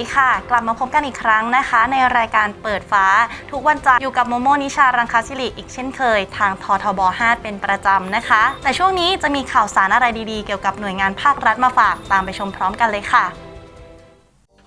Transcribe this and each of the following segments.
ดีค่ะ กลับมาพบกันอีกครั้งนะคะ ในรายการเปิดฟ้า ทุกวันจันทร์อยู่กับโมโมนิชารังคาสิริอีกเช่นเคย ทางททบ 5 เป็นประจำนะคะ แต่ช่วงนี้จะมีข่าวสารอะไรดีๆ เกี่ยวกับหน่วยงานภาครัฐมาฝากตามไปชมพร้อมกันเลยค่ะ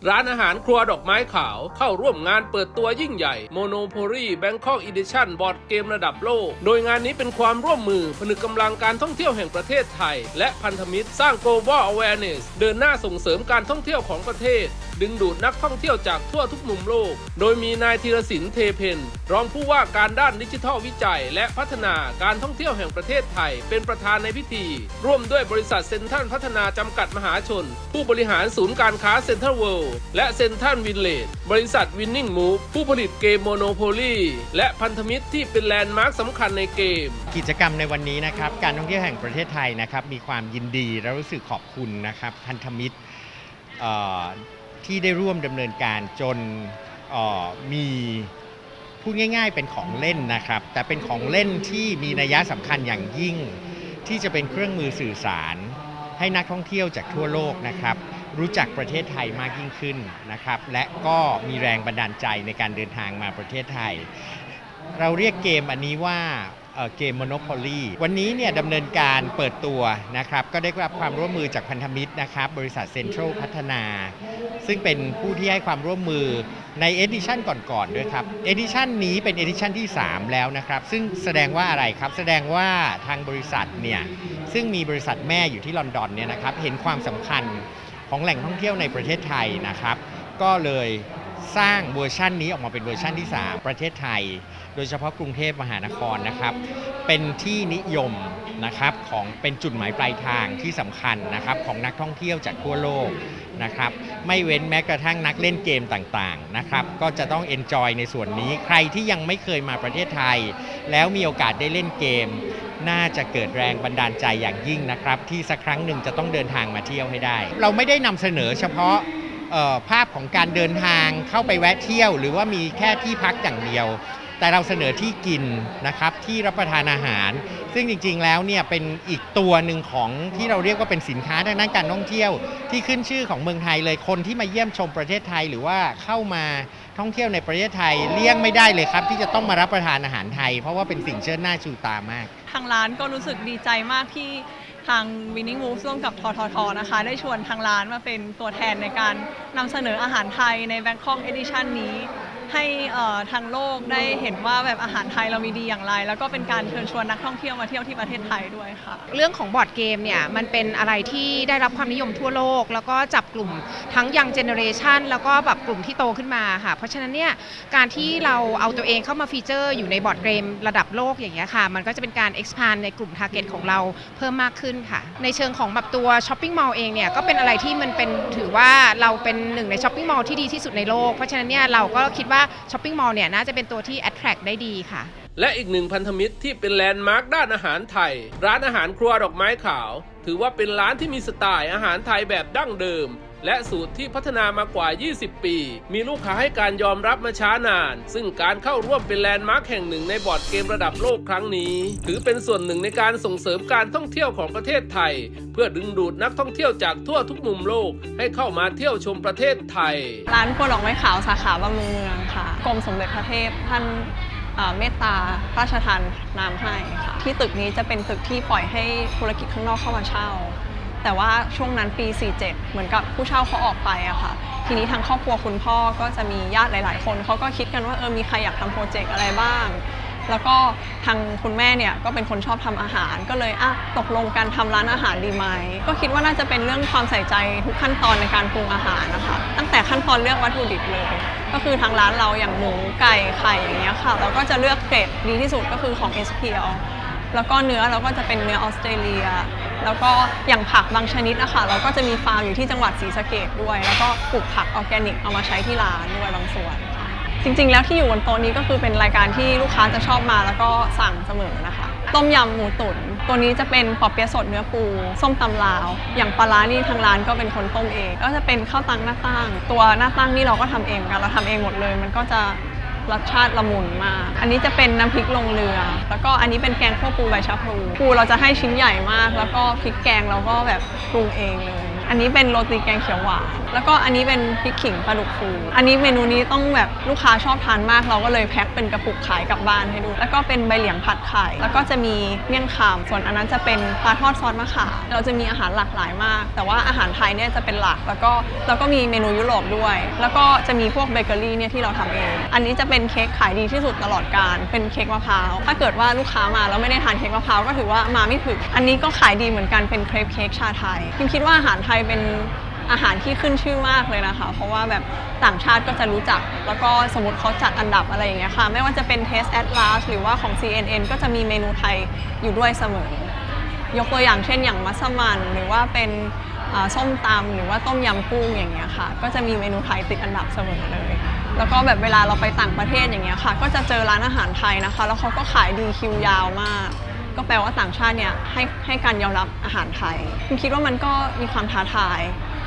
ร้านอาหารครัวดอกไม้ขาวเข้าร่วมงานเปิดตัวยิ่งใหญ่ Monopoly Bangkok Edition บอร์ดเกมระดับโลก โดยงานนี้เป็นความร่วมมือ ผนึกกำลังการท่องเที่ยวแห่งประเทศไทย และพันธมิตรสร้าง global awareness เดินหน้าส่งเสริมการท่องเที่ยวของประเทศ ดึงดูดนักท่องเที่ยวจากทั่วทุกมุมโลก โดยมีนายธีรศิลป์เทเพนรองผู้ว่าการด้านดิจิทัลวิจัย และพัฒนาการท่องเที่ยวแห่งประเทศไทย เป็นประธานในพิธี ร่วมด้วยบริษัทเซ็นทรัลพัฒนาจำกัดมหาชน ผู้บริหารศูนย์การค้าเซ็นทรัลเวิลด์และเซ็นทรัลวินเลดบริษัทวินนิ่งมูฟผู้ผลิตเกมโมโนโพลีและพันธมิตรที่เป็นแลนด์มาร์คสำคัญในเกม กิจกรรมในวันนี้นะครับ การท่องเที่ยวแห่งประเทศไทยนะครับ มีความยินดีและรู้สึกขอบคุณนะครับ พันธมิตร ที่ได้ร่วมดำเนินการจนมีพูดง่าย ๆ เป็นของเล่นนะครับ แต่เป็นของเล่นที่มีนัยสำคัญอย่างยิ่ง ที่จะเป็นเครื่องมือสื่อสาร ให้นักท่องเที่ยวจากทั่วโลกนะครับ รู้จักประเทศไทยมากยิ่งขึ้นนะครับ และก็มีแรงบันดาลใจในการเดินทางมาประเทศไทย เราเรียกเกมอันนี้ว่า เกม Monopoly วันนี้เนี่ยดำเนินการเปิดตัวนะครับก็ได้รับความร่วมมือจากพันธมิตรนะครับบริษัทเซ็นทรัลพัฒนา ซึ่งเป็นผู้ที่ให้ความร่วมมือในเอดิชันก่อนๆด้วยครับเอดิชันนี้เป็นเอดิชันที่ 3 แล้วนะครับ ซึ่งแสดงว่าอะไรครับ แสดงว่าทางบริษัทเนี่ยซึ่งมีบริษัทแม่อยู่ที่ลอนดอนเนี่ยนะครับเห็นความสำคัญของแหล่งท่องเที่ยวในประเทศไทยนะครับ ก็เลย สร้างเวอร์ชันนี้ออกมาเป็นเวอร์ชันที่ 3 ประเทศไทย โดยเฉพาะกรุงเทพมหานครนะครับ เป็นที่นิยมนะครับของเป็นจุดหมายปลายทางที่สำคัญนะครับของนักท่องเที่ยวจากทั่วโลกนะครับไม่เว้นแม้กระทั่งนักเล่นเกมต่างๆนะครับก็จะต้องเอนจอยในส่วนนี้ ใครที่ยังไม่เคยมาประเทศไทย แล้วมีโอกาสได้เล่นเกม น่าจะเกิดแรงบันดาลใจอย่างยิ่งนะครับ ที่สักครั้งหนึ่งจะต้องเดินทางมาเที่ยวให้ได้ เราไม่ได้นำเสนอเฉพาะ ภาพของการเดินทางเข้าไปแวะเที่ยว หรือว่ามีแค่ที่พักอย่างเดียว แต่เราเสนอที่กินนะครับที่รับประทานอาหาร ซึ่งจริงๆแล้วเนี่ยเป็นอีกตัวหนึ่งของที่เราเรียกว่าเป็นสินค้าทางด้านการท่องเที่ยว ที่ขึ้นชื่อของเมืองไทยเลยคนที่มาเยี่ยมชมประเทศไทยหรือว่าเข้ามาท่องเที่ยวในประเทศไทยเลี่ยงไม่ได้เลยครับ ที่จะต้องมารับประทานอาหารไทย เพราะว่าเป็นสิ่งเชิดหน้าชูตามาก ทางร้านก็รู้สึกดีใจมากที่ ทาง Winning Move ร่วมกับทททนะคะ ได้ชวนทางร้านมาเป็นตัวแทนในการนำเสนออาหารไทยใน Bangkok Edition นี้ ให้ทางโลกได้เห็นว่าแบบอาหารไทยเรามีดีอย่างไร แล้วก็เป็นการเชิญชวนนักท่องเที่ยวมาเที่ยวที่ประเทศไทยด้วยค่ะ เรื่องของบอร์ดเกมเนี่ยมันเป็นอะไรที่ได้รับความนิยมทั่วโลก แล้วก็จับกลุ่มทั้งยังเจเนอเรชันแล้วก็แบบกลุ่มที่โตขึ้นมาค่ะ เพราะฉะนั้นเนี่ยการที่เราเอาตัวเองเข้ามาฟีเจอร์อยู่ในบอร์ดเกมระดับโลกอย่างเงี้ยค่ะ มันก็จะเป็นการ expand ในกลุ่ม target ของเราเพิ่มมากขึ้นค่ะ ในเชิงของแบบตัวช้อปปิ้งมอลล์เองเนี่ยก็เป็นอะไรที่มันเป็นถือว่าเราเป็นหนึ่งในช้อปปิ้งมอลล์ที่ดีที่สุดในโลก เพราะฉะนั้นเนี่ยเราก็คิดว่าช้อปปิ้งมอลล์เนี่ยน่าจะเป็นตัวที่ attract ได้ดีค่ะ และอีกหนึ่งพันธมิตรที่เป็นแลนด์มาร์คด้านอาหารไทย ร้านอาหารครัวดอกไม้ขาว ถือว่าเป็นร้านที่มีสไตล์อาหารไทยแบบดั้งเดิม และสูตรที่พัฒนามากว่า 20 ปี มีลูกค้าให้การยอมรับมาช้านาน ซึ่งการเข้าร่วมเป็นแลนด์มาร์คแห่งหนึ่งในบอร์ดเกมระดับโลกครั้งนี้ ถือเป็นส่วนหนึ่งในการส่งเสริมการท่องเที่ยวของประเทศไทย เพื่อดึงดูดนักท่องเที่ยวจากทั่วทุกมุมโลกให้เข้ามาเที่ยวชมประเทศไทย ร้านครัวดอกไม้ขาวสาขาบำรุงเมืองค่ะกรมสมเด็จพระเทพท่านเอ่อเมตตาพระราชทานนามให้ค่ะที่ตึกนี้จะเป็นตึกที่ปล่อยให้ธุรกิจข้างนอกเข้ามาเช่า แต่ว่าช่วงนั้นปี 47 เหมือนกับผู้เช่าเขาออกไปอะค่ะ ทีนี้ทางครอบครัวคุณพ่อก็จะมีญาติหลาย ๆ คนเขาก็คิดกันว่าเออมีใครอยากทำโปรเจกต์อะไรบ้าง แล้วก็ทางคุณแม่เนี่ยก็เป็นคนชอบทำอาหาร ก็เลยอะตกลงกันทำร้านอาหารดีไหมก็คิดว่าน่าจะเป็นเรื่องความใส่ใจทุกขั้นตอนในการปรุงอาหารนะคะตั้งแต่ขั้นตอนเลือกวัตถุดิบเลย ก็คือทางร้านเราอย่างหมูไก่ไข่อย่างเงี้ยค่ะเราก็จะเลือกเกรดดีที่สุดก็คือของ SPL แล้วก็เนื้อเราก็จะเป็นเนื้อออสเตรเลีย แล้วก็อย่างผักบางชนิดอะคะเราก็จะมีฟาร์มอยู่ที่จังหวัดศรีสะเกดด้วย แล้วก็ปลูกผักออร์แกนิกเอามาใช้ที่ร้านด้วยบางส่วนค่ะจริง ๆ แล้วที่อยู่บนโต๊ะนี้ก็คือเป็นรายการที่ลูกค้าจะชอบมาแล้วก็สั่งเสมอนะคะ ต้มยำหมูตุ๋นตัวนี้จะเป็นปอเปี๊ยะสดเนื้อปู ส้มตำลาว อย่างปลาร้านี่ทางร้านก็เป็นคนต้มเอง ก็จะเป็นข้าวตังหน้าตั้ง ตัวหน้าตั้งนี่เราก็ทำเองกันเราทำเองหมดเลย มันก็จะ รสชาติละมุนมาก อันนี้จะเป็นน้ำพริกลงเรือ แล้วก็อันนี้เป็นแกงคั่วปูใบชะพลูปูเราจะให้ชิ้นใหญ่มาก แล้วก็พริกแกงเราก็แบบปรุงเองเลย อันนี้เป็นโรตีแกงเขียวหวานแล้วก็อันนี้เป็นพริกขิงปลาดุกฟู อันนี้เมนูนี้ต้องแบบลูกค้าชอบทานมาก เราก็เลยแพ็คเป็นกระปุกขายกลับบ้านให้ดู แล้วก็เป็นใบเหลียงผัดไข่ แล้วก็จะมีเมี่ยงคำส่วนอันนั้นจะเป็นปลาทอดซอสมะขามเราจะมีอาหารหลากหลายมาก แต่ว่าอาหารไทยเนี่ยจะเป็นหลัก แล้วก็แล้วก็มีเมนูยุโรปด้วย แล้วก็จะมีพวกเบเกอรี่เนี่ยที่เราทำเอง อันนี้จะเป็นเค้กขายดีที่สุดตลอดการ เป็นเค้กมะพร้าว ถ้าเกิดว่าลูกค้ามาแล้วไม่ได้ทานเค้กมะพร้าวก็ถือว่ามาไม่ถึง อันนี้ก็ขายดีเหมือนกันเป็นเครปเค้กชาไทยพิมคิดว่าอาหารไทยเป็นอาหารที่ขึ้นชื่อมากเลยนะคะ เพราะว่าแบบต่างชาติก็จะรู้จัก แล้วก็สมมติเขาจัดอันดับอะไรอย่างเงี้ยค่ะ ไม่ว่าจะเป็น Taste Atlas หรือว่าของ CNN ก็จะมีเมนูไทยอยู่ด้วยเสมอ ยกตัวอย่างเช่นอย่างมัสมั่นหรือว่าเป็นอ่าส้มตำหรือว่าต้มยำกุ้งอย่างเงี้ยค่ะ ก็จะมีเมนูไทยติดอันดับเสมอเลย แล้วก็แบบเวลาเราไปต่างประเทศอย่างเงี้ยค่ะ ก็จะเจอร้านอาหารไทยนะคะ แล้วเขาก็ขายดีคิวยาวมาก ก็แปลว่าต่างชาติเนี่ยให้ให้การยอมรับอาหารไทยผมคิดว่ามันก็มีความท้าทาย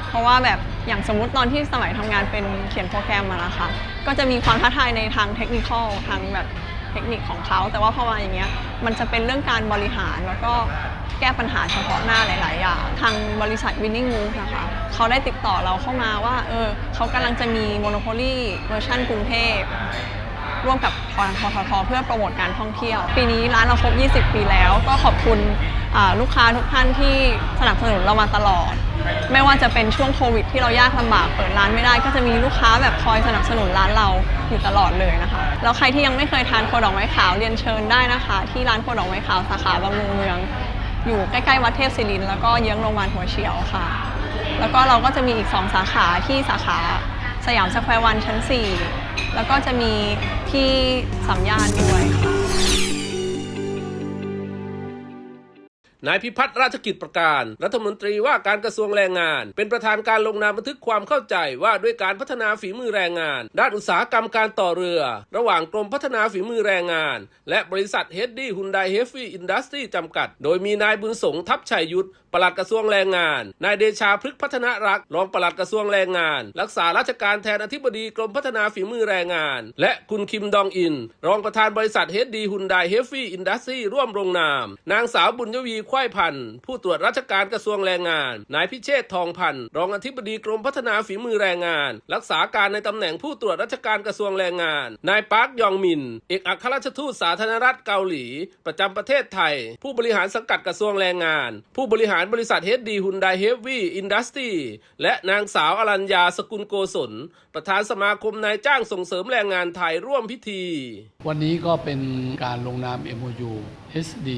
เพราะว่าแบบอย่างสมมติตอนที่สมัยทำงานเป็นเขียนโปรแกรมมานะคะก็จะมีความท้าทายในทางเทคนิคอลทางแบบเทคนิคของเขา แต่ว่าพอมาอย่างเงี้ยมันจะเป็นเรื่องการบริหารแล้วก็แก้ปัญหาเฉพาะหน้าหลาย ๆ อย่าง ทางบริษัท Winning Move นะคะเขาได้ติดต่อเราเข้ามาว่า เออเขากำลังจะมี Monopoly เวอร์ชันกรุงเทพ ร่วมกับทางทททเพื่อโปรโมทการท่องเที่ยว ปีนี้ร้านเราครบ 20 ปีแล้ว ก็ขอบคุณลูกค้าทุกท่านที่สนับสนุนเรามาตลอด ไม่ว่าจะเป็นช่วงโควิด ที่เรายากลำบากเปิดร้านไม่ได้ ก็จะมีลูกค้าแบบคอยสนับสนุนร้านเราอยู่ตลอดเลยนะคะ แล้วใครที่ยังไม่เคยทานโคดอกไม้ขาวเรียนเชิญได้นะคะ ที่ร้านโคดอกไม้ขาวสาขาบำรุงเมือง อยู่ใกล้ๆวัดเทพศิรินทร์แล้วก็เยื้องโรงพยาบาลหัวเฉียวค่ะ แล้วก็เราก็จะมีอีก 2 สาขาที่สาขาสยามสแควร์วันชั้น 4 แล้วก็จะมีที่สัมย่าณด้วยค่ะ นายพิพัฒน์ราชกิจประการ รัฐมนตรีว่าการกระทรวงแรงงาน เป็นประธานการลงนามบันทึกความเข้าใจว่าด้วยการพัฒนาฝีมือแรงงาน ด้านอุตสาหกรรมการต่อเรือ ระหว่างกรมพัฒนาฝีมือแรงงาน และบริษัทเฮดดี้ฮุนไดเฮฟวี่อินดัสทรีจำกัด โดยมีนายบุญสงทัพชัยยุทธปลัดกระทรวงแรงงาน นายเดชาพฤกษ์พัฒนรักรองปลัดกระทรวงแรงงาน รักษาราชการแทนอธิบดีกรมพัฒนาฝีมือแรงงาน และคุณคิมดองอิน รองประธานบริษัทเฮดดีฮุนไดเฮฟวี่อินดัสทรีร่วมลงนาม นางสาวบุญยวีควายพันธ์ผู้ตรวจราชการกระทรวงแรงงาน นายพิเชษทองพันธ์รองอธิบดีกรมพัฒนาฝีมือแรงงาน รักษาการในตำแหน่งผู้ตรวจราชการกระทรวงแรงงาน นายปาร์คยองมิน เอกอัครราชทูตสาธารณรัฐเกาหลี ประจำประเทศไทย ผู้บริหารสังกัดกระทรวงแรงงาน ผู้บริหารบริษัทเฮดดีฮุนไดเฮฟวี่อินดัสทรีและนางสาวอรัญญาสกุลโกศล ประธานสมาคมนายจ้างส่งเสริมแรงงานไทยร่วมพิธี วันนี้ก็เป็นการลงนาม MOU SD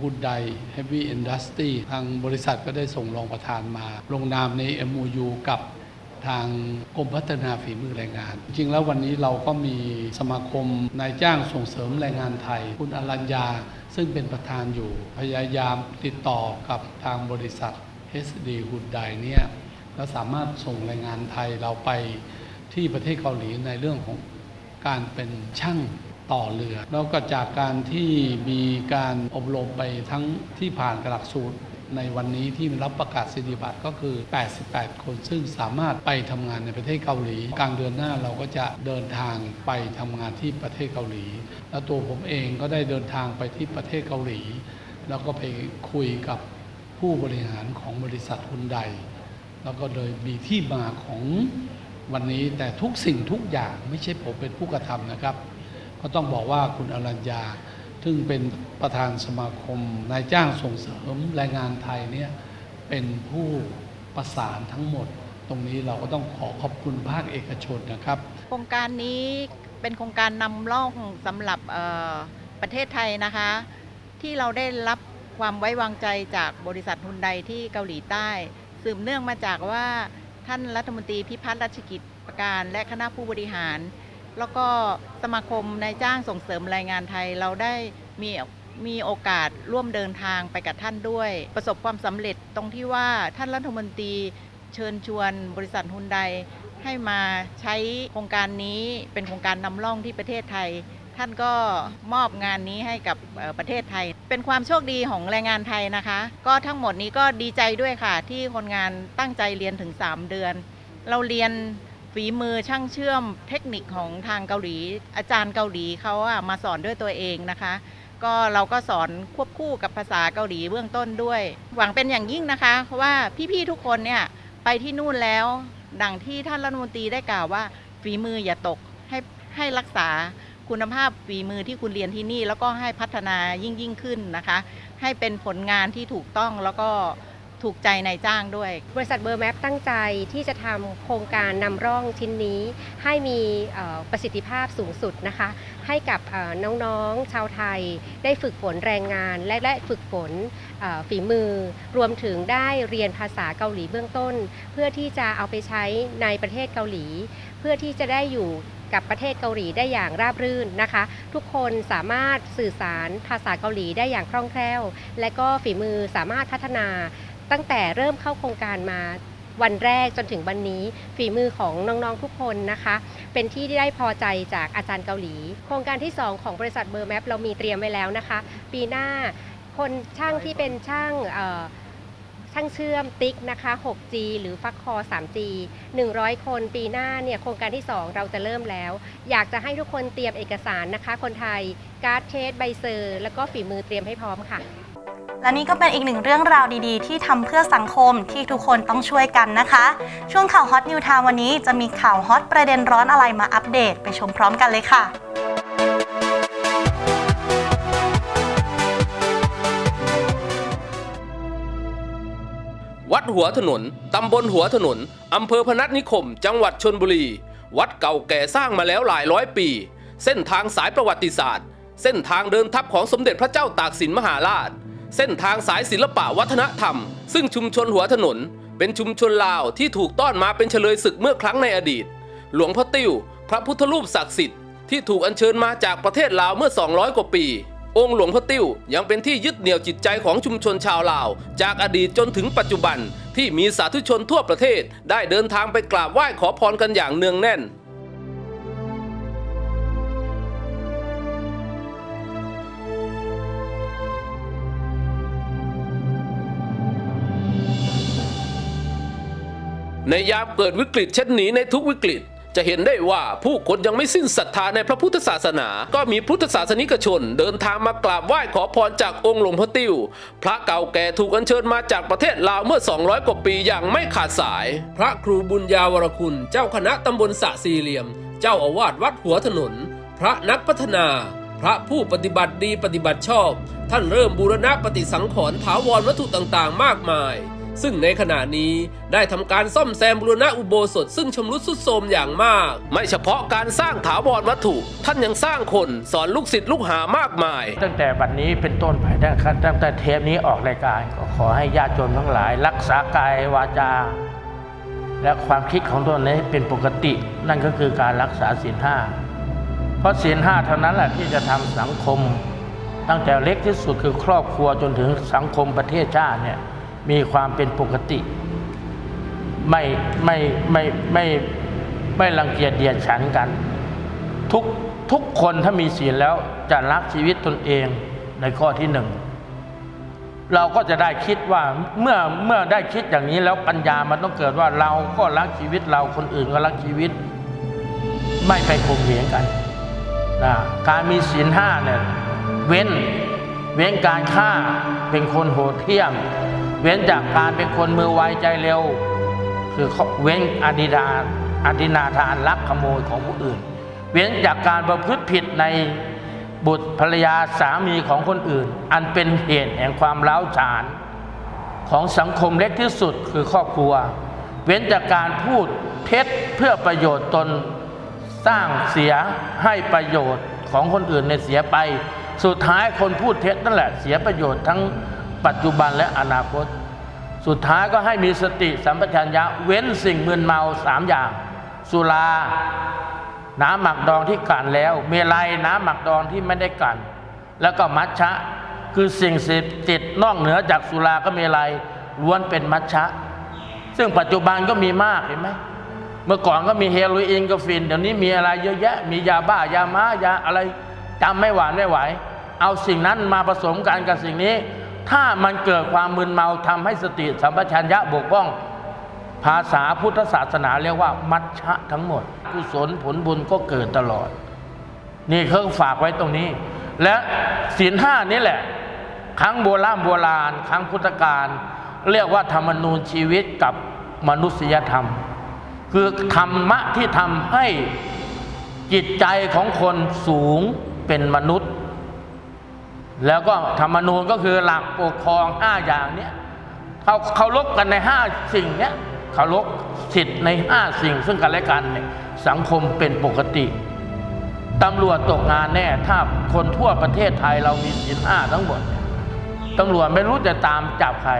Hyundai Heavy Industry ทางบริษัทก็ได้ส่งรองประธานมา ลงนามใน MOU กับทางกรมพัฒนาฝีมือแรงงาน จริงแล้ววันนี้เราก็มีสมาคมนายจ้างส่งเสริมแรงงานไทย คุณอรัญญา ซึ่งเป็นประธานอยู่ พยายามติดต่อกับทางบริษัท SD Hyundai เนี่ยแล้วสามารถส่งแรงงานไทยเราไปที่ประเทศเกาหลีในเรื่องของการเป็นช่าง ต่อเรือ แล้วก็จากการที่มีการอบรมไปทั้งที่ผ่านหลักสูตรในวันนี้ที่รับประกาศสิทธิบัตรก็คือ 88 คน ซึ่งสามารถไปทำงานในประเทศเกาหลี กลางเดือนหน้าเราก็จะเดินทางไปทำงานที่ประเทศเกาหลี แล้วตัวผมเองก็ได้เดินทางไปที่ประเทศเกาหลี แล้วก็ไปคุยกับผู้บริหารของบริษัทฮุนไดแล้วก็เลยมีที่มาของวันนี้แต่ทุกสิ่งทุกอย่างไม่ใช่ผมเป็นผู้กระทำนะครับ ก็ต้องบอกว่าคุณอรัญญา ซึ่งเป็นประธานสมาคมนายจ้างส่งเสริมแรงงานไทยเนี่ยเป็นผู้ประสานทั้งหมด ตรงนี้เราก็ต้องขอขอบคุณภาคเอกชนนะครับ โครงการนี้เป็นโครงการนำร่องสำหรับประเทศไทยนะคะ ที่เราได้รับความไว้วางใจจากบริษัทฮุนไดที่เกาหลีใต้ สืบเนื่องมาจากว่าท่านรัฐมนตรีพิพัฒน์รัชกิจประการและคณะผู้บริหาร แล้วก็สมาคมนายจ้างส่งเสริมแรงงานไทยเราได้มีมีโอกาสร่วมเดินทางไปกับท่านด้วย ประสบความสำเร็จตรงที่ว่าท่านรัฐมนตรีเชิญชวนบริษัทฮุนไดให้มาใช้โครงการนี้เป็นโครงการนำร่องที่ประเทศไทย ท่านก็มอบงานนี้ให้กับประเทศไทย เป็นความโชคดีของแรงงานไทยนะคะ ก็ทั้งหมดนี้ก็ดีใจด้วยค่ะ ที่คนงานตั้งใจเรียนถึง 3 เดือน เราเรียน ฝีมือช่างเชื่อมเทคนิคของทางเกาหลี อาจารย์เกาหลีเขาอะมาสอนด้วยตัวเองนะคะ ก็เราก็สอนควบคู่กับภาษาเกาหลีเบื้องต้นด้วย หวังเป็นอย่างยิ่งนะคะเพราะว่าพี่ๆทุกคนเนี่ยไปที่นู่นแล้ว ดังที่ท่านรัฐมนตรีได้กล่าวว่า ฝีมืออย่าตกให้ให้รักษาคุณภาพฝีมือที่คุณเรียนที่นี่ แล้วก็ให้พัฒนายิ่งยิ่งขึ้นนะคะ ให้เป็นผลงานที่ถูกต้องแล้วก็ ถูกใจนายจ้างด้วย บริษัทเบอร์แมปตั้งใจที่จะทำโครงการนำร่องชิ้นนี้ ให้มีประสิทธิภาพสูงสุดนะคะ ให้กับน้องๆชาวไทย ได้ฝึกฝนแรงงาน และได้ฝึกฝนฝีมือ รวมถึงได้เรียนภาษาเกาหลีเบื้องต้น เพื่อที่จะเอาไปใช้ในประเทศเกาหลี เพื่อที่จะได้อยู่กับประเทศเกาหลีได้อย่างราบรื่นนะคะ ทุกคนสามารถสื่อสารภาษาเกาหลีได้อย่างคล่องแคล่ว และก็ฝีมือสามารถพัฒนา ตั้งแต่เริ่มเข้าโครงการมาวันแรกจนถึงวันนี้ฝีมือของน้องๆทุกคนนะคะ เป็นที่ได้พอใจจากอาจารย์เกาหลี โครงการที่ 2 ของบริษัทเบอร์แมปเรามีเตรียมไว้แล้วนะคะ ปีหน้าคนช่างที่เป็นช่างช่างเชื่อมติ๊กนะคะ 6G หรือฟักคอ 3G 100 คนปีหน้าเนี่ยโครงการที่ 2 เราจะเริ่มแล้ว อยากจะให้ทุกคนเตรียมเอกสารนะคะ คนไทยการ์ดเคสใบเซอร์ แล้วก็ฝีมือเตรียมให้พร้อมค่ะ และนี่ก็เป็นอีกหนึ่งเรื่องราวดีๆ ที่ทำเพื่อสังคมที่ทุกคนต้องช่วยกันนะคะ ช่วงข่าวฮอตนิวทาววันนี้จะมีข่าวฮอตประเด็นร้อนอะไรมาอัปเดตไปชมพร้อมกันเลยค่ะวัดหัวถนน ตำบลหัวถนน อำเภอพนัสนิคม จังหวัดชนบุรี วัดเก่าแก่สร้างมาแล้วหลายร้อยปี เส้นทางสายประวัติศาสตร์ เส้นทางเดินทัพของสมเด็จพระเจ้าตากสินมหาราช เส้นทางสายศิลปะวัฒนธรรม ซึ่งชุมชนหัวถนน เป็นชุมชนลาวที่ถูกต้อนมาเป็นเฉลยศึกเมื่อครั้งในอดีต หลวงพ่อติ้ว พระพุทธรูปศักดิ์สิทธิ์ที่ถูกอัญเชิญมาจากประเทศลาวเมื่อ 200 กว่าปี องค์หลวงพ่อติ้วยังเป็นที่ยึดเหนี่ยวจิตใจของชุมชนชาวลาว จากอดีตจนถึงปัจจุบันที่มีสาธุชนทั่วประเทศ ได้เดินทางไปกราบไหว้ขอพรกันอย่างเนืองแน่น ในยามเกิดวิกฤตเช่นนี้ในทุกวิกฤต จะเห็นได้ว่าผู้คนยังไม่สิ้นศรัทธาในพระพุทธศาสนา ก็มีพุทธศาสนิกชน เดินทางมากราบไหว้ขอพรจากองค์หลวงพ่อติ้วพระเก่าแก่ถูกอัญเชิญมาจากประเทศลาวเมื่อ 200 กว่าปีอย่างไม่ขาดสาย พระครูบุญญาวรคุณ เจ้าคณะตำบลสะสี่เหลี่ยม เจ้าอาวาสวัดหัวถนน พระนักพัฒนาพระผู้ปฏิบัติดีปฏิบัติชอบ ท่านเริ่มบูรณะปฏิสังขรณ์ถาวรวัตถุต่างๆ มากมาย ซึ่งในขณะนี้ได้ทำการซ่อมแซมบูรณะอุโบสถ ซึ่งชำรุดทรุดโทรมอย่างมาก ไม่เฉพาะการสร้างถาวรวัตถุ ท่านยังสร้างคนสอนลูกศิษย์ลูกหามากมาย ตั้งแต่วันนี้เป็นต้นไปนะครับตั้งแต่เทปนี้ออกรายการก็ขอให้ญาติโยมทั้งหลาย รักษากายวาจา และความคิดของตนนี้เป็นปกติ นั่นก็คือการรักษาศีลห้าเพราะศีลห้าเท่านั้นแหละที่จะทำสังคม ตั้งแต่เล็กที่สุดคือครอบครัวจนถึงสังคมประเทศชาติเนี่ย มีความเป็นปกติ ไม่ไม่ไม่ไม่ไม่รังเกียจเดียดฉันกัน ทุกทุกคนถ้ามีศีลแล้วจะรักชีวิตตนเองในข้อที่หนึ่งเราก็จะได้คิดว่าเมื่อเมื่อได้คิดอย่างนี้แล้วปัญญามันต้องเกิดว่าเราก็รักชีวิตเราคนอื่นก็รักชีวิต ไม่ไปข่มเหงกันนะการมีศีลห้าเนี่ยเว้นเว้นการฆ่าเป็นคนโหดเหี้ยม เว้นจากการเป็นคนมือไวใจเร็ว คือเว้นอดิดาอดินาทานลักขโมยของผู้อื่น เว้นจากการประพฤติผิดในบุตรภรรยาสามีของคนอื่น อันเป็นเหตุแห่งความร้าวฉานของสังคมเล็กที่สุดคือครอบครัว เว้นจากการพูดเท็จเพื่อประโยชน์ตนสร้างเสียให้ประโยชน์ของคนอื่นในเสียไป สุดท้ายคนพูดเท็จนั่นแหละเสียประโยชน์ทั้ง ปัจจุบันและอนาคต สุดท้ายก็ให้มีสติสัมปชัญญะเว้นสิ่งมึนเมาสามอย่าง สุรา น้ำหมักดองที่กลั่นแล้ว เมลัยน้ำหมักดองที่ไม่ได้กลั่นแล้วก็มัชชะคือสิ่งเสพติดนอกเหนือจากสุราก็เมลัยล้วนเป็นมัชชะ ซึ่งปัจจุบันก็มีมากเห็นไหมเมื่อก่อนก็มีเฮโรอีนกับฟินเดี๋ยวนี้มีอะไรเยอะแยะ มียาบ้ายาม้ายาอะไรจำไม่หวานไม่ไหว เอาสิ่งนั้นมาผสมกันกับสิ่งนี้ ถ้ามันเกิดความมึนเมาทำให้สติสัมปชัญญะบกพร่อง ภาษาพุทธศาสนาเรียกว่า มัชชะทั้งหมด กุศลผลบุญก็เกิดตลอด นี่เขาฝากไว้ตรงนี้ และศีลห้านี่แหละ ครั้งโบราณโบราณ ครั้งพุทธกาลเรียกว่าธรรมนูญชีวิตกับมนุษยธรรม คือธรรมะที่ทำให้จิตใจของคนสูงเป็นมนุษย์ แล้วก็ธรรมนูญก็คือหลักปกครองห้าอย่างเนี้ยเขาเคารพกันในห้าสิ่งเนี้ยเคารพสิทธิ์ในห้าสิ่ง ซึ่งกันและกันเนี่ยสังคมเป็นปกติตำรวจตกงานแน่ถ้าคนทั่วประเทศไทยเรามีสินห้าทั้งหมดตำรวจไม่รู้จะตามจับใคร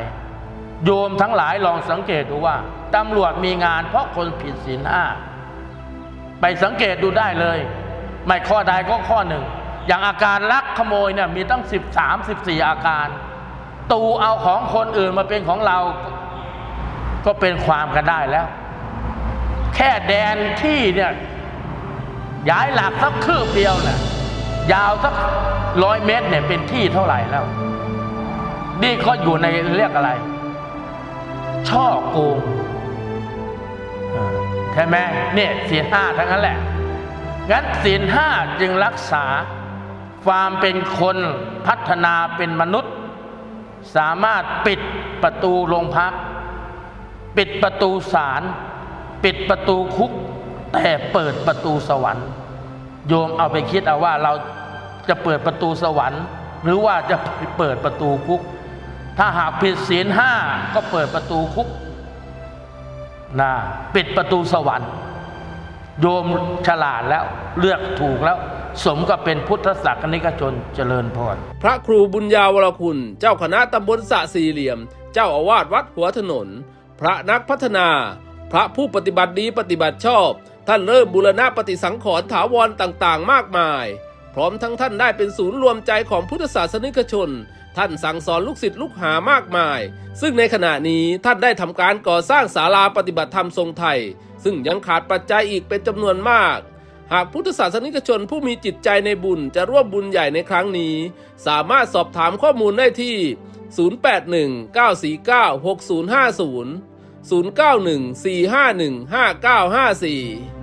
โยมทั้งหลายลองสังเกตดูว่าตำรวจมีงานเพราะคนผิดศีลห้าไปสังเกตดูได้เลย ไม่ข้อใดก็ข้อหนึ่ง อย่างอาการลักขโมยเนี่ยมีตั้ง 13 14 อาการ ตูเอาของคนอื่นมาเป็นของเราก็เป็นความกันได้แล้ว แค่แดนที่เนี่ยย้ายหลักสักคืบเดียวน่ะยาวสักร้อยเมตรเนี่ยเป็นที่เท่าไหร่แล้ว นี่ก็อยู่ในเรียกอะไร ช่อโกงใช่ไหมเนี่ยศีลห้าทั้งนั้นแหละ งั้นศีลห้าจึงรักษา ความเป็นคนพัฒนาเป็นมนุษย์ สามารถปิดประตูโรงพัก ปิดประตูศาลปิดประตูคุก แต่เปิดประตูสวรรค์ โยมเอาไปคิดเอาว่าเราจะเปิดประตูสวรรค์ หรือว่าจะเปิดประตูคุก ถ้าหากผิดศีลห้าก็เปิดประตูคุกนะปิดประตูสวรรค์ โยมฉลาดแล้วเลือกถูกแล้ว สมกับเป็นพุทธศาสนิกชนเจริญพร พระครูบุญญาวรคุณ เจ้าคณะตำบลสะสี่เหลี่ยม เจ้าอาวาสวัดหัวถนน พระนักพัฒนา พระผู้ปฏิบัติดีปฏิบัติชอบ ท่านเริ่มบูรณะปฏิสังขรณ์ถาวรต่างๆ มากมาย พร้อมทั้งท่านได้เป็นศูนย์รวมใจของพุทธศาสนิกชน ท่านสั่งสอนลูกศิษย์ลูกหามากมาย ซึ่งในขณะนี้ท่านได้ทำการก่อสร้างศาลาปฏิบัติธรรมทรงไทย ซึ่งยังขาดปัจจัยอีกเป็นจำนวนมาก หากพุทธศาสนิกชนผู้มีจิตใจในบุญจะร่วมบุญใหญ่ในครั้งนี้ สามารถสอบถามข้อมูลได้ที่ 0819496050 0914515954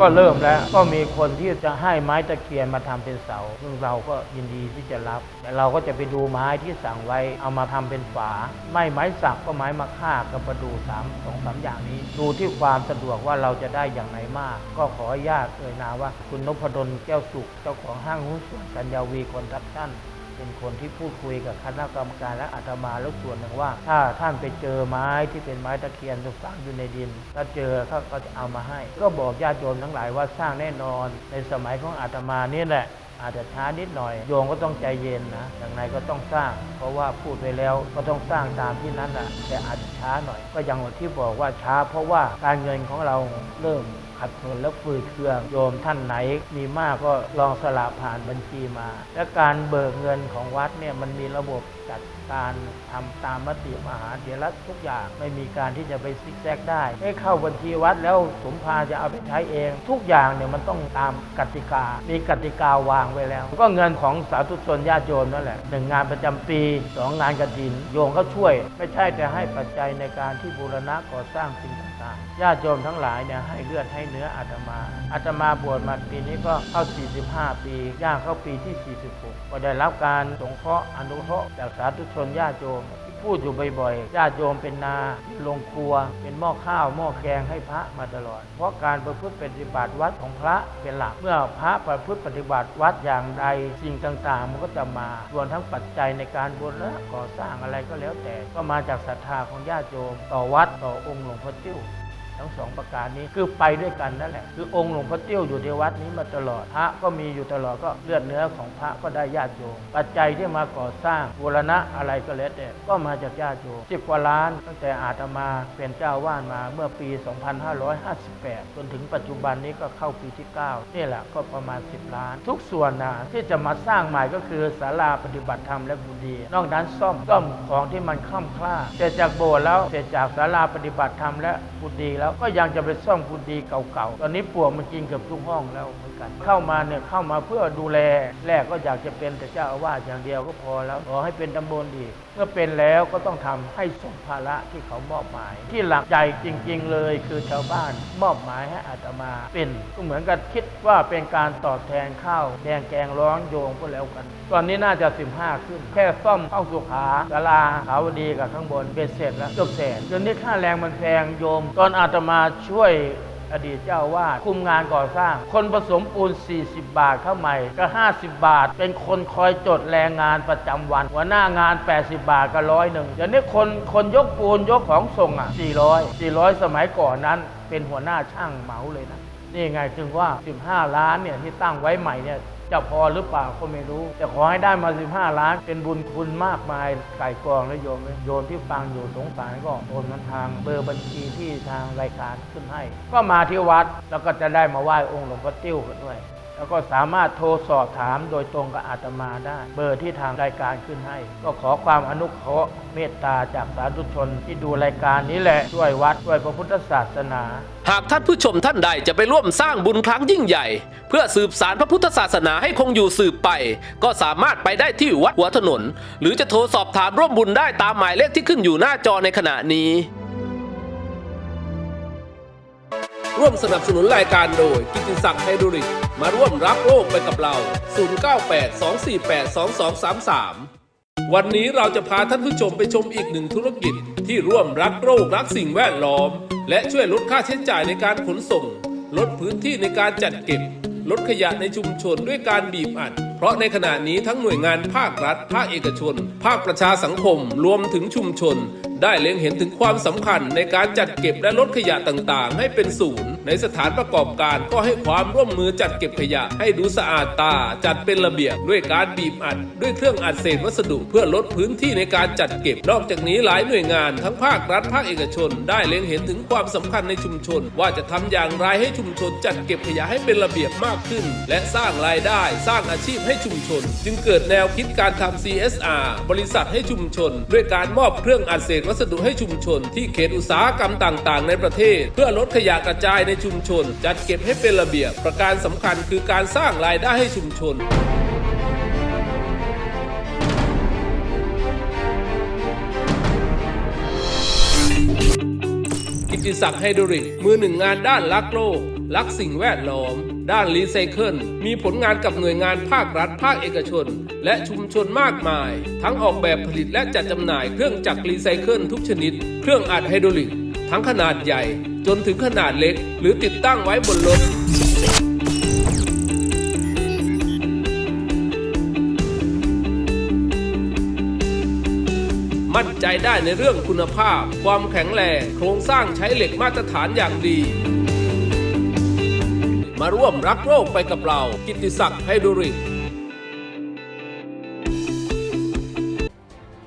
ก็เริ่มแล้ว ก็มีคนที่จะให้ไม้ตะเคียนมาทำเป็นเสา ซึ่งเราก็ยินดีที่จะรับ แต่เราก็จะไปดูไม้ที่สั่งไว้เอามาทำเป็นฝา ไม่ไม้สักก็ไม้มะค่ากับประดูสามสองสามอย่างนี้ ดูที่ความสะดวกว่าเราจะได้อย่างไรมาก ก็ขออนุญาตเอ่ยนามว่าคุณนพดลแก้วสุขเจ้าของห้างหุ้นส่วนกัญญาวีคอนทัพชั่น เป็นคนที่พูดคุยกับคณะกรรมการและอาตมาแล้วส่วนหนึ่งว่า ถ้าท่านไปเจอไม้ที่เป็นไม้ตะเคียนฝังอยู่ในดิน ถ้าเจอเขาก็จะเอามาให้ ก็บอกญาติโยมทั้งหลายว่าสร้างแน่นอนในสมัยของอาตมานี่แหละอาจจะช้านิดหน่อย โยมก็ต้องใจเย็นนะอย่างไรก็ต้องสร้าง เพราะว่าพูดไปแล้วก็ต้องสร้างตามที่นั้นแหละแต่อาจจะช้าหน่อย ก็อย่างที่บอกว่าช้า เพราะว่าการเงินของเราเริ่ม ขัดสนและฝืดเคืองโยมท่านไหนมีมากก็ลองสละผ่านบัญชีมา และการเบิกเงินของวัดเนี่ยมันมีระบบจัดการทำตามมติมหาเถรทุกอย่างไม่มีการที่จะไปซิกแซกได้ให้เข้าบัญชีวัดแล้วสมภารจะเอาไปใช้เอง ทุกอย่างเนี่ยมันต้องตามกติกา มีกติกาวางไว้แล้ว ก็เงินของสาธุชนญาติโยมนั่นแหละหนึ่งงานประจำปีสองงานกระถิน โยมก็ช่วย ไม่ใช่แต่ให้ปัจจัยในการที่บูรณะก่อสร้างสิ่ง ต่างๆญาติโยมทั้งหลายเนี่ยให้เลือดให้เนื้ออาตมาอาตมาบวชมาปีนี้ก็เข้า 45 ปีย่างเข้าปีที่ 46 ก็ได้รับการสงเคราะห์อนุเคราะห์จากสาธุชนญาติโยม พูดอยู่บ่อยๆ ญาติโยมเป็นนาลงครัว เป็นหม้อข้าวหม้อแกงให้พระมาตลอด เพราะการประพฤติปฏิบัติวัดของพระเป็นหลัก เมื่อพระประพฤติปฏิบัติวัดอย่างใดสิ่งต่างๆ มันก็จะมารวมทั้งปัจจัยในการบูรณะก่อสร้างอะไรก็แล้วแต่ ก็มาจากศรัทธาของญาติโยม ต่อวัดต่อองค์หลวงพ่อจิ้ว ทั้งสองประการนี้คือไปด้วยกันนั่นแหละ คือองค์หลวงพ่อเตี้ยวอยู่ในวัดนี้มาตลอด พระก็มีอยู่ตลอดก็เลือดเนื้อของพระก็ได้ญาติโยม ปัจจัยที่มาก่อสร้างบูรณะอะไรก็แล้วแต่ก็มาจากญาติโยมสิบกว่าล้าน ตั้งแต่อาตมาเป็นเจ้าวาดมาเมื่อปี 2558 จนถึงปัจจุบันนี้ก็เข้าปีที่ 9 นี่แหละก็ประมาณ 10 ล้าน ทุกส่วนนะที่จะมาสร้างใหม่ก็คือศาลาปฏิบัติธรรมและบุญดีนอกนั้นซ่อมซ่อมของที่มันค่ำคล้าเสร็จจากโบสถ์แล้วเสร็จจากศาลาปฏิบัติธรรมและบุญดีแล้ว ก็ยังจะไปซ่อมบุญดีเก่าๆ ตอนนี้ปวกมันกินเกือบทุกห้องแล้ว กัน เข้ามาเนี่ยเข้ามาเพื่อดูแลแรกก็อยากจะเป็นแต่เจ้าอาวาสอย่างเดียวก็พอแล้วขอให้เป็นตำบลดีเมื่อเป็นแล้วก็ต้องทำให้สมภาระที่เขามอบหมาย ที่หลักใจจริง ๆ เลยคือชาวบ้านมอบหมายให้อาตมาเป็นก็เหมือนกับคิดว่าเป็นการตอบแทนข้าวแดงแกงร้อนโยงก็แล้วกัน ตอนนี้น่าจะ 15 ขึ้น แค่ซ่อมเข้าสุขาศาลาขาวดีกับข้างบนเป็นเสร็จแล้วจบแสนเดี๋ยวนี้ค่าแรงมันแพงโยม ตอนอาตมาช่วย อดีตเจ้าว่าคุมงานก่อสร้าง คนผสมปูน 40 บาทเข้าใหม่ก็ 50 บาท เป็นคนคอยจดแรงงานประจำวัน หัวหน้างาน 80 บาทก็ร้อยหนึ่งเดี๋ยวนี้คนคนยกปูนยกของส่งอะ 400 400 สมัยก่อนนั้นเป็นหัวหน้าช่างเหมาเลยนะ นี่ไงจึงว่า 15 ล้านเนี่ยที่ตั้งไว้ใหม่เนี่ย จะพอหรือเปล่าก็ไม่รู้ แต่ขอให้ได้มา 15 ล้าน เป็นบุญคุณมากมายไก่กองและโยมโยมที่ฟังอยู่สงสารก็โอนมันทางเบอร์บัญชีที่ทางรายการขึ้นให้ ก็มาที่วัดแล้วก็จะได้มาไหว้องค์หลวงพ่อติ้วกันด้วย แล้วก็สามารถโทรสอบถามโดยตรงกับอาตมาได้ เบอร์ที่ทางรายการขึ้นให้ ก็ขอความอนุเคราะห์เมตตาจากสาธุชนที่ดูรายการนี้แหละช่วยวัดช่วยพระพุทธศาสนา หากท่านผู้ชมท่านใดจะไปร่วมสร้างบุญครั้งยิ่งใหญ่ เพื่อสืบสารพระพุทธศาสนาให้คงอยู่สืบไป ก็สามารถไปได้ที่วัดหัวถนน หรือจะโทรสอบถามร่วมบุญได้ตามหมายเลขที่ขึ้นอยู่หน้าจอในขณะนี้ ร่วมสนับสนุนรายการโดย กิติศักดิ์ไฮดริกมาร่วมรักโลกไปกับเรา 0982482233 วันนี้เราจะพาท่านผู้ชมไปชมอีกหนึ่งธุรกิจ ที่ร่วมรักโลกรักสิ่งแวดล้อม และช่วยลดค่าใช้จ่ายในการขนส่ง ลดพื้นที่ในการจัดเก็บ ลดขยะในชุมชนด้วยการบีบอัดเพราะในขณะนี้ทั้งหน่วยงานภาครัฐ ภาคเอกชน ภาคประชาสังคม รวมถึงชุมชน ได้เล็งเห็นถึงความสำคัญในการจัดเก็บและลดขยะต่างๆ ให้เป็นศูนย์ ในสถานประกอบการก็ให้ความร่วมมือจัดเก็บขยะให้ดูสะอาดตา จัดเป็นระเบียบด้วยการบีบอัด ด้วยเครื่องอัดเศษวัสดุเพื่อลดพื้นที่ในการจัดเก็บ นอกจากนี้หลายหน่วยงานทั้งภาครัฐภาคเอกชน ได้เล็งเห็นถึงความสำคัญในชุมชน ว่าจะทำอย่างไรให้ชุมชนจัดเก็บขยะให้เป็นระเบียบมากขึ้น และสร้างรายได้สร้างอาชีพให้ชุมชน จึงเกิดแนวคิดการทำ CSR บริษัทให้ชุมชน ด้วยการมอบเครื่องอัดเศษวัสดุให้ชุมชน ที่เขตอุตสาหกรรมต่างๆ ในประเทศ เพื่อลดขยะกระจายในชุมชน จัดเก็บให้เป็นระเบียบ ประการสำคัญคือการสร้างรายได้ให้ชุมชนกิติศักดิ์ไฮดริกมือหนึ่งงานด้านรักโลก รักสิ่งแวดล้อม ด้านรีไซเคิลมีผลงานกับหน่วยงานภาครัฐ ภาคเอกชน และชุมชนมากมาย ทั้งออกแบบผลิตและจัดจำหน่ายเครื่องจักรรีไซเคิลทุกชนิด เครื่องอัดไฮดรอลิก ทั้งขนาดใหญ่ จนถึงขนาดเล็ก หรือติดตั้งไว้บนรถมั่นใจได้ในเรื่องคุณภาพ ความแข็งแรง โครงสร้างใช้เหล็กมาตรฐานอย่างดี มาร่วมรักโลกไปกับเรา กิติศักดิ์ไฮดรอลิก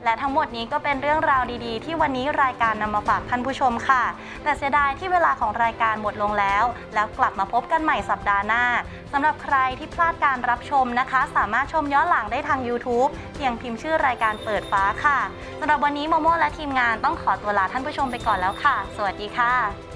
และทั้งหมดนี้ก็เป็นเรื่องราวดีๆ ที่วันนี้รายการนำมาฝากท่านผู้ชมค่ะ แต่เสียดายที่เวลาของรายการหมดลงแล้ว แล้วกลับมาพบกันใหม่สัปดาห์หน้าสำหรับใครที่พลาดการรับชมนะคะ สามารถชมย้อนหลังได้ทาง YouTube เพียงพิมพ์ชื่อรายการเปิดฟ้าค่ะสำหรับวันนี้โมโมและทีมงานต้องขอตัวลาท่านผู้ชมไปก่อนแล้วค่ะ สวัสดีค่ะ